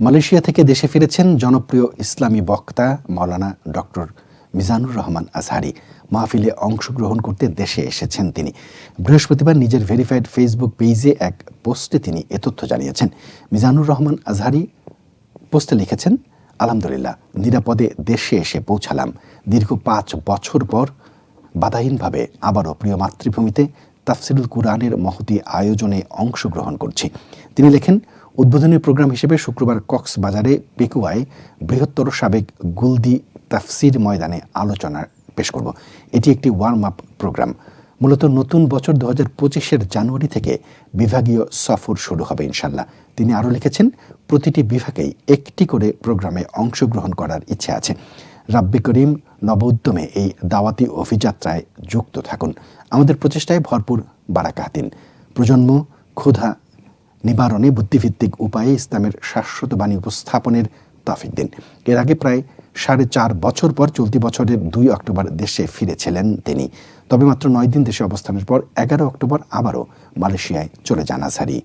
Malaysia থেকে দেশে ফিরেছেন জনপ্রিয় ইসলামী বক্তা মাওলানা ডক্টর মিজানুর রহমান আজহারি। মাহফিলে অংশগ্রহণ করতে দেশে এসেছেন তিনি। বৃহস্পতিবার নিজের ভেরিফাইড ফেসবুক পেজে এক পোস্টে তিনি এ তথ্য জানিয়েছেন। মিজানুর রহমান আজহারি পোস্টে লিখেছেন, আলহামদুলিল্লাহ, নিরাপদে দেশে এসে পৌঁছালাম। দীর্ঘ পাঁচ বছর পর বাধাহীনভাবে আবারও প্রিয় মাতৃভূমিতে তাফসিরুল কুরআনের মহতি আয়োজনে অংশগ্রহণ করছি। তিনি লেখেন উদ্বোধনী প্রোগ্রাম হিসেবে শুক্রবার কক্সবাজারে পেকুয়ায় বৃহত্তর সাবেক গুলদি তাফসির ময়দানে আলোচনা পেশ করব। এটি একটি ওয়ার্ম আপ প্রোগ্রাম। মূলত নতুন বছর দু হাজার পঁচিশের জানুয়ারি থেকে বিভাগীয় সফর শুরু হবে ইনশাল্লাহ তিনি আরও লিখেছেন, প্রতিটি বিভাগেই একটি করে প্রোগ্রামে অংশগ্রহণ করার ইচ্ছে আছে। রাব্বি করিম নব উদ্যমে এই দাওয়াতি অভিযাত্রায় যুক্ত থাকুন। আমাদের প্রচেষ্টায় ভরপুর বারাকা দিন প্রজন্ম, ক্ষুধা নিবারণে বুদ্ধিভিত্তিক উপায়ে ইসলামের শাশ্বত বাণী উপস্থাপনের তাফিক দিন। এর আগে প্রায় সাড়ে চার বছর পর চলতি বছরের দুই অক্টোবর দেশে ফিরেছিলেন তিনি। তবে মাত্র নয় দিন দেশে অবস্থানের পর এগারো অক্টোবর আবারও মালয়েশিয়ায় চলে যান আজহারি।